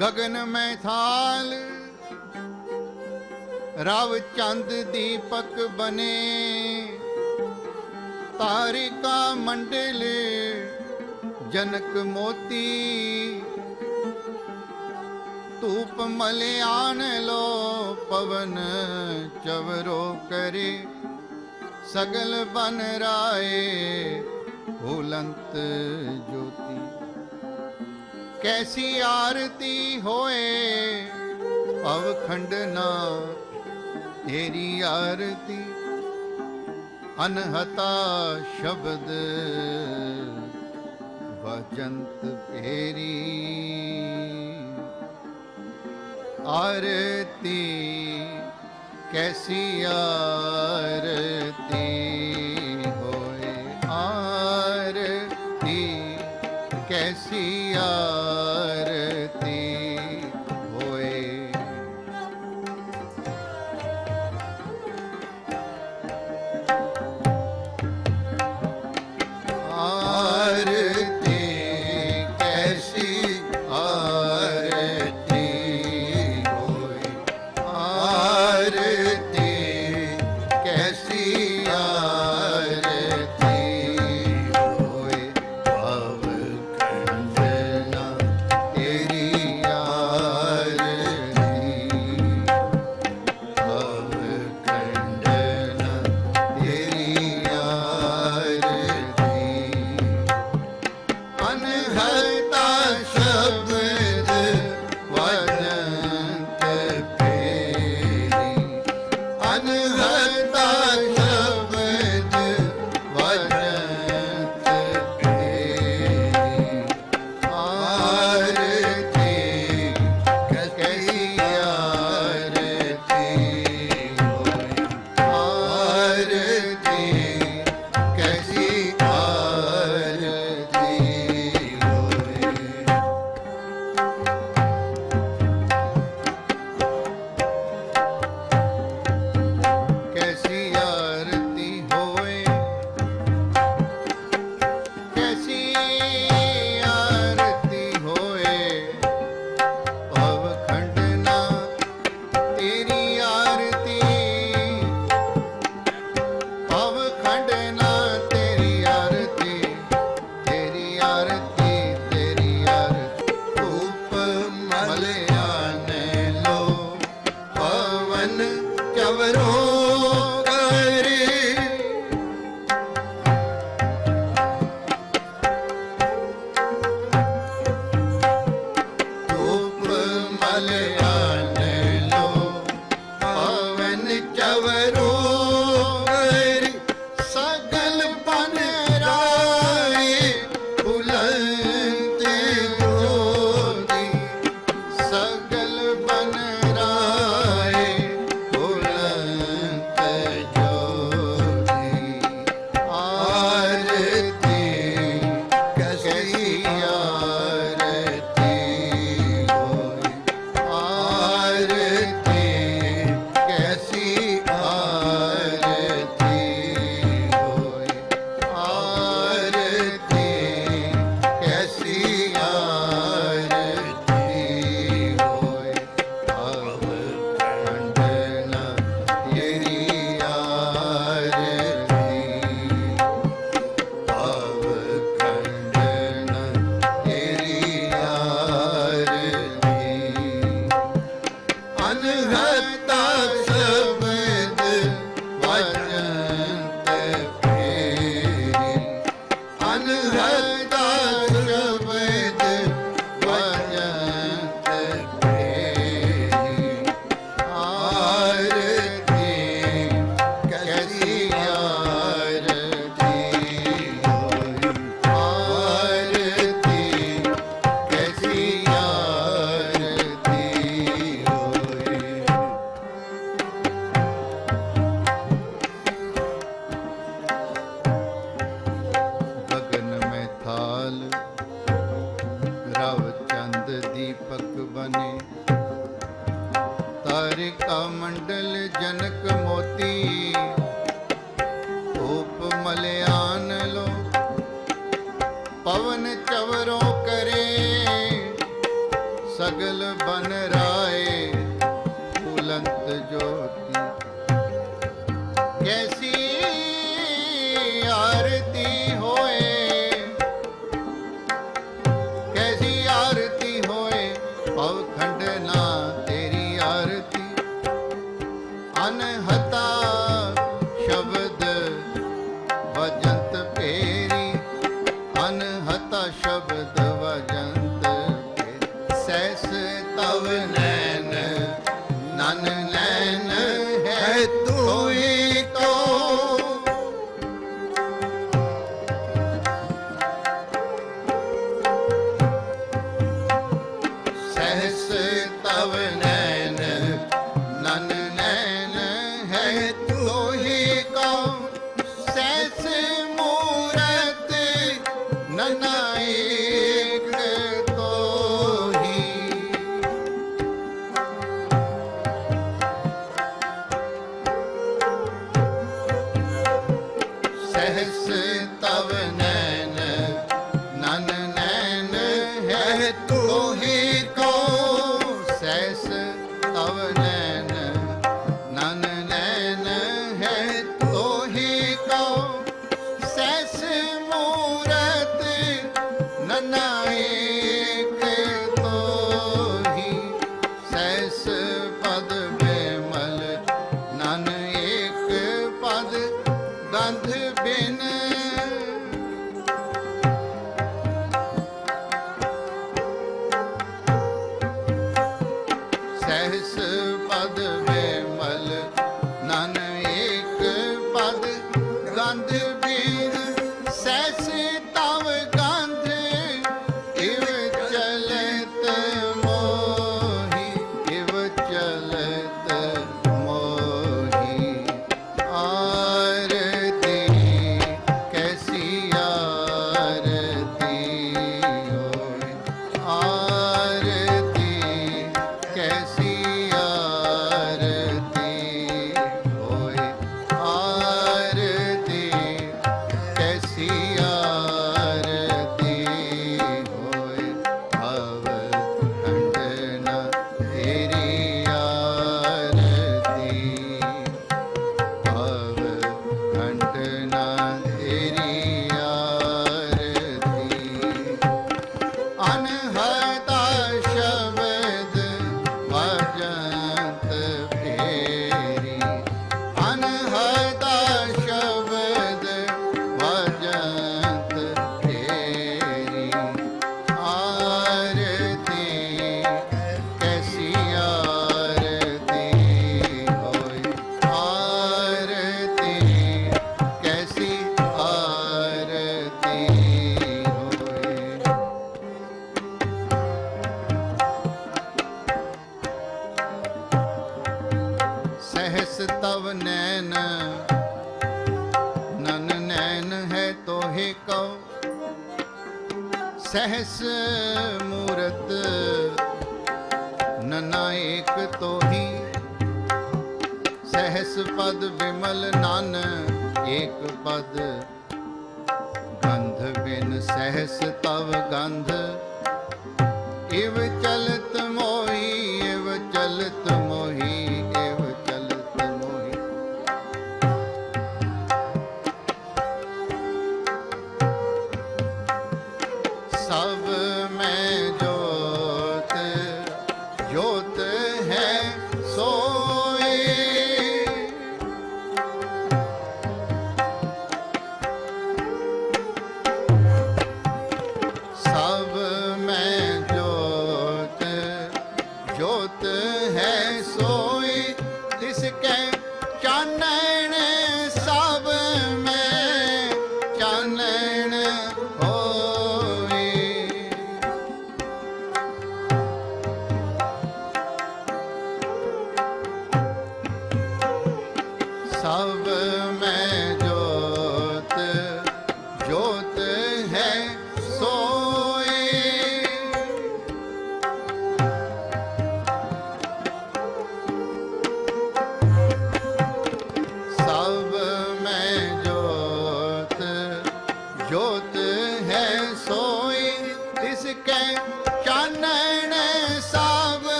ਗगन ਮੈਂ ਥਾਲ ਰਵ ਚੰਦ ਦੀਪਕ ਬਨੇ। ਤਾਰਿਕਾ ਮੰਡਲ, ਜਨਕ ਮੋਤੀ। ਧੂਪ ਮਲਿਆਣ ਲੋ, ਪਵਨ ਚਵਰੋ ਕਰੇ। ਸਗਲ ਬਨ ਰਾਏ ਹੋਲੰਤ ਜੋਤੀ। ਕੈਸੀ ਆਰਤੀ ਹੋਏ? ਅਵਖੰਡ ਨਾ, ਤੇਰੀ ਆਰਤੀ। ਅਨਹਤਾ ਸ਼ਬਦ ਵਜੰਤ ਤੇਰੀ। ਆਰਤੀ, ਕੈਸੀ ਆਰਤੀ ਹੋਏ? ਆਰਤੀ, ਕੈਸੀ ਸਗਲ ਬਨ ਰਾਏ ਫੂਲੰਤ ਜੋਤ ਦਸ ਪਦ ਵਿਮਲ ਨਨ ਏਕ ਪਦ ਗੰਧ ਬਿਨ ਸਹਿਸ ਤਵ ਗੰਧ ਇਵ ਚਲ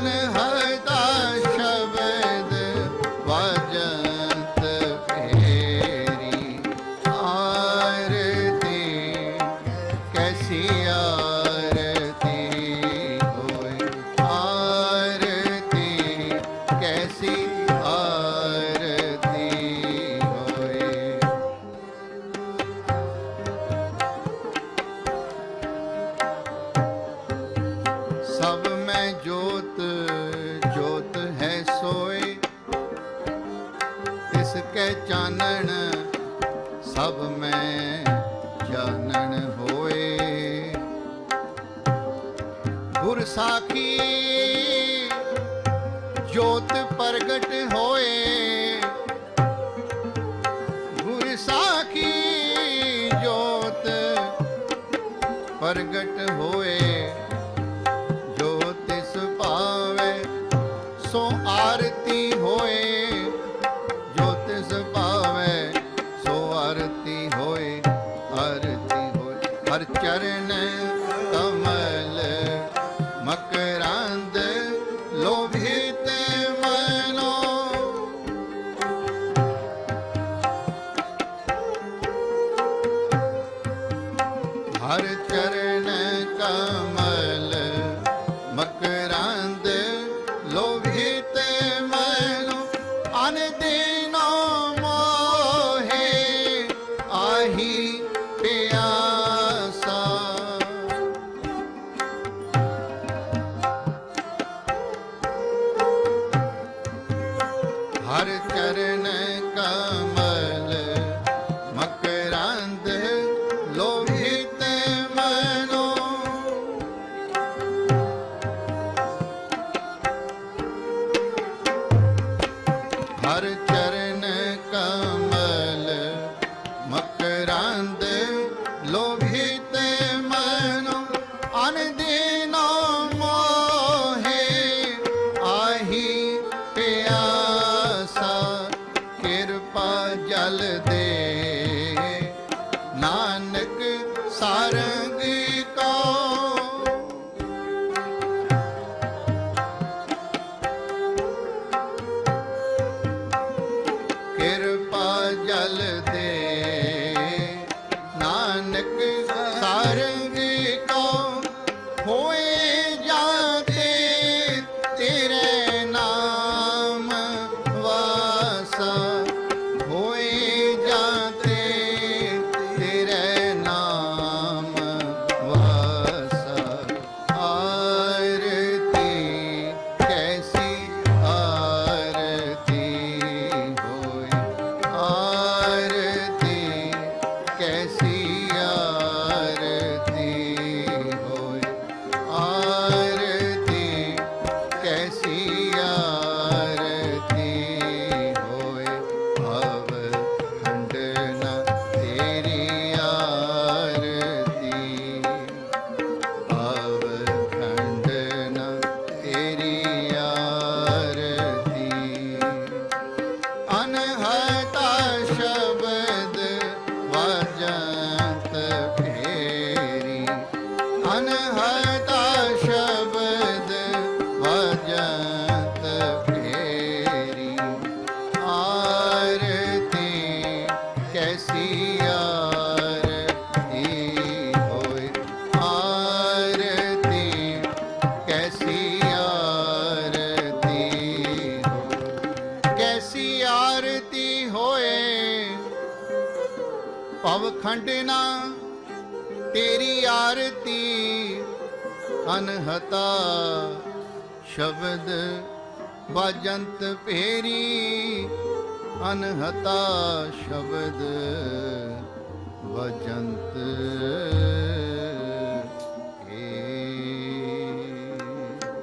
Alejandro. ਜੋਤ ਜੋਤ ਹੈ ਸੋਏ। ਇਸ ਕੈ ਚਾਨਣ, ਸਭ ਮੈਂ ਜਾਨਣ ਹੋਏ। ਗੁਰ ਸਾਖੀ, ਜੋਤ ਪ੍ਰਗਟ ਹੋਏ। ਗੁਰ ਸਾਖੀ, ਜੋਤ ਪ੍ਰਗਟ ਹੋਏ। ਹਰ ਚਰਨ ਕਾ ਖੰਡਨਾ ਤੇਰੀ ਆਰਤੀ ਅਨਹਤਾ। ਸ਼ਬਦ ਬਾਜੰਤ ਭੇਰੀ ਅਨਹਤਾ। ਸ਼ਬਦ ਵਜੰਤ